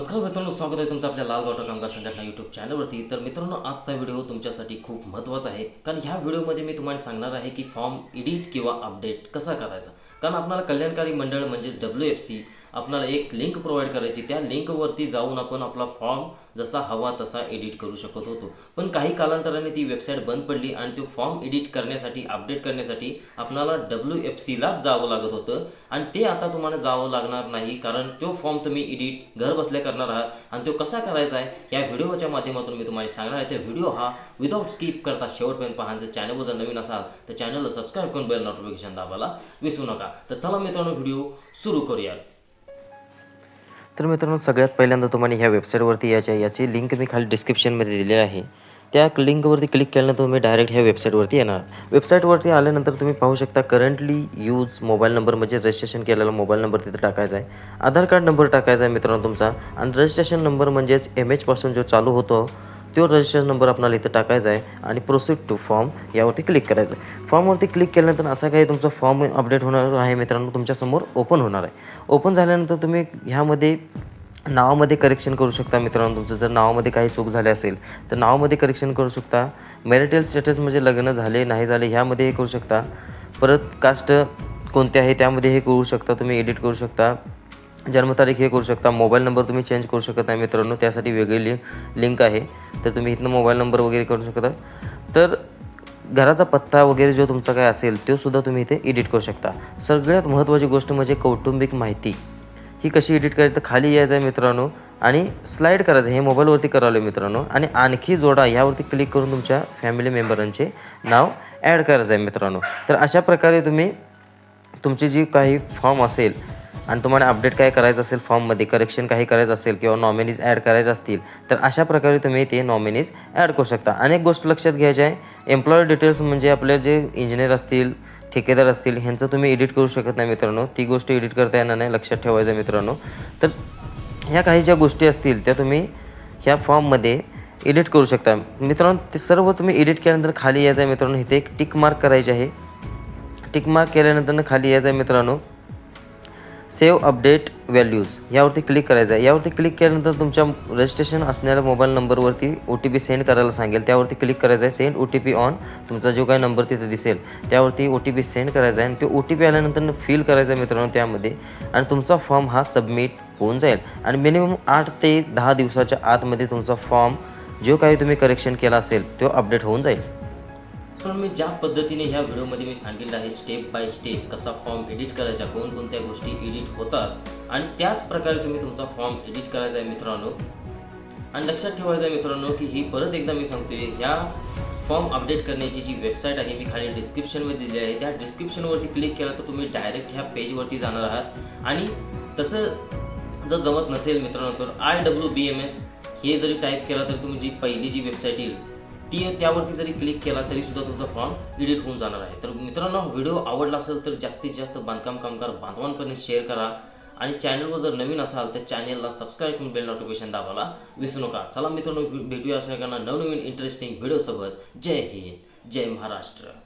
नमस्कार मित्रांनो स्वागत आहे तुमचं आपल्या लाल गावठा कामगार संघटना यूट्यूब चॅनलवरती तर मित्रांनो आजचा व्हिडिओ तुमच्यासाठी खूप महत्त्वाचा आहे. कारण ह्या व्हिडिओमध्ये मी तुम्हाला सांगणार आहे की फॉर्म एडिट किंवा अपडेट कसा करायचा. कारण आपल्याला कल्याणकारी मंडळ म्हणजेच डब्ल्यू एफ सी आपल्याला एक लिंक प्रोव्हाइड करायची. त्या लिंकवरती जाऊन आपण आपला फॉर्म जसा हवा तसा एडिट करू शकत होतो. पण काही कालांतराने ती वेबसाईट बंद पडली आणि तो फॉर्म एडिट करण्यासाठी अपडेट करण्यासाठी आपल्याला डब्ल्यू एफ सीलाच जावं लागत होतं. आणि ते आता तुम्हाला जावं लागणार नाही कारण तो फॉर्म तुम्ही एडिट घर बसल्या करणार आहात. आणि तो कसा करायचा आहे या व्हिडिओच्या माध्यमातून मी तुम्हाला सांगणार आहे. तर व्हिडिओ हा विदाऊट स्किप करता शेवटपर्यंत पहा. जर चॅनलवर जर नवीन असाल तर चॅनलला सबस्क्राईब करून बेल नोटिफिकेशन दाबायला विसरू नका. तर चला मित्रांनो व्हिडिओ सुरू करूया तर मित्रांनो सगळ्यात पहिल्यांदा तुम्हाला ह्या वेबसाईटवरती यायच्या याची लिंक मी खाली डिस्क्रिप्शनमध्ये दिलेली आहे. त्या लिंकवरती क्लिक केल्यानंतर तुम्ही डायरेक्ट ह्या वेबसाईटवरती येणार. वेबसाईटवरती आल्यानंतर तुम्ही पाहू शकता करंटली यूज मोबाईल नंबर म्हणजे रजिस्ट्रेशन केलेला मोबाईल नंबर तिथे टाकायचा आहे. आधार कार्ड नंबर टाकायचा आहे मित्रांनो तुमचा. आणि रजिस्ट्रेशन नंबर म्हणजेच एम एचपासून जो चालू होतो तो रजिस्ट्रेशन नंबर आपल्याला इथं टाकायचा आहे आणि प्रोसीड टू फॉर्म यावरती क्लिक करायचं आहे. फॉर्मवरती क्लिक केल्यानंतर असा काही तुमचा फॉर्म अपडेट होणार आहे मित्रांनो तुमच्यासमोर ओपन होणार आहे. ओपन झाल्यानंतर तुम्ही ह्यामध्ये नावामध्ये करेक्शन करू शकता मित्रांनो तुमचं. जर नावामध्ये काही चूक झाली असेल तर नावामध्ये करेक्शन करू शकता. मॅरिटल स्टेटस म्हणजे लग्न झाले नाही झाले ह्यामध्ये हे करू शकता. परत कास्ट कोणते आहे त्यामध्ये हे करू शकता तुम्ही एडिट करू शकता. जन्मतारीख हे करू शकता. मोबाईल नंबर तुम्ही चेंज करू शकत नाही मित्रांनो. त्यासाठी वेगळी लिंक लिंक आहे. तर तुम्ही इथनं मोबाईल नंबर वगैरे करू शकता. तर घराचा पत्ता वगैरे जो तुमचा काय असेल तो सुद्धा तुम्ही इथे एडिट करू शकता. सगळ्यात महत्त्वाची गोष्ट म्हणजे कौटुंबिक माहिती. ही कशी एडिट करायची? तर खाली यायचं आहे मित्रांनो. आणि स्लाईड करायचं हे मोबाईलवरती करावलं मित्रांनो. आणि आणखी जोडा यावरती क्लिक करून तुमच्या फॅमिली मेंबरांचे नाव ॲड करायचं आहे मित्रांनो. तर अशा प्रकारे तुम्ही तुमची जी काही फॉर्म असेल आणि तुम्हाला अपडेट काय करायचं असेल फॉर्ममध्ये करेक्शन काही करायचं असेल किंवा नॉमिनीज ॲड करायचे असतील तर अशा प्रकारे तुम्ही ते नॉमिनीज ॲड करू शकता. अनेक गोष्ट लक्षात घ्यायच्या आहे. एम्प्लॉयर डिटेल्स म्हणजे आपले जे इंजिनियर असतील ठेकेदार असतील ह्यांचं तुम्ही एडिट करू शकत नाही मित्रांनो. ती गोष्ट एडिट करता येणार नाही लक्षात ठेवायचं आहे मित्रांनो. तर ह्या काही ज्या गोष्टी असतील त्या तुम्ही ह्या फॉर्ममध्ये एडिट करू शकता. मित्रांनो ते सर्व तुम्ही एडिट केल्यानंतर खाली यायचं आहे मित्रांनो. इथे एक टिक मार्क करायचे आहे. टिक मार्क केल्यानंतर खाली यायचं आहे मित्रांनो. Save update values. यावरती क्लिक करायचं आहे. यावरती क्लिक केल्यानंतर तुमच्या रजिस्ट्रेशन असणाऱ्या मोबाईल नंबरवरती ओ टी पी सेंड करायला सांगेल. त्यावरती क्लिक करायचं आहे. Send O T P on. तुमचा जो काही नंबर तिथे दिसेल त्यावरती ओ टी पी सेंड करायचा आहे आणि तो ओ टी पी आल्यानंतर फिल करायचा आहे मित्रांनो त्यामध्ये आणि तुमचा फॉर्म हा सबमिट होऊन जाईल. आणि मिनिमम आठ ते दहा दिवसाच्या आतमध्ये तुमचा फॉर्म जो काही तुम्ही करेक्शन केला असेल तो अपडेट होऊन जाईल. पण मी ज्या पद्धतीने ह्या व्हिडिओमध्ये मी सांगितलं आहे स्टेप बाय स्टेप कसा फॉर्म एडिट करायचा कोणकोणत्या गोष्टी एडिट होतात आणि त्याच प्रकारे तुम्ही तुमचा फॉर्म एडिट करायचा आहे मित्रांनो. आणि लक्षात ठेवायचं आहे मित्रांनो की ही परत एकदा मी सांगतोय ह्या फॉर्म अपडेट करण्याची जी वेबसाईट आहे मी खाली डिस्क्रिप्शनमध्ये दिली आहे. त्या डिस्क्रिप्शनवरती क्लिक केलं तर तुम्ही डायरेक्ट ह्या पेजवरती जाणार आहात. आणि तसं जर जमत नसेल मित्रांनो तर I W B M S हे जरी टाईप केला तर तुम्ही जी पहिली जी वेबसाईट येईल ती त्यावरती जरी क्लिक केला तरी सुद्धा तुमचा फॉर्म एडिट होऊन जाणार आहे. तर मित्रांनो व्हिडिओ आवडला असेल तर जास्तीत जास्त बांधकाम कामगार बांधवांपर्यंत शेअर करा. आणि चॅनलवर जर नवीन असाल तर चॅनलला सबस्क्राईब करून बेल नोटिफिकेशन दाबायला विसरू नका. चला मित्रांनो भेटूया अशा नवनवीन इंटरेस्टिंग व्हिडिओसोबत जय हिंद जय महाराष्ट्र.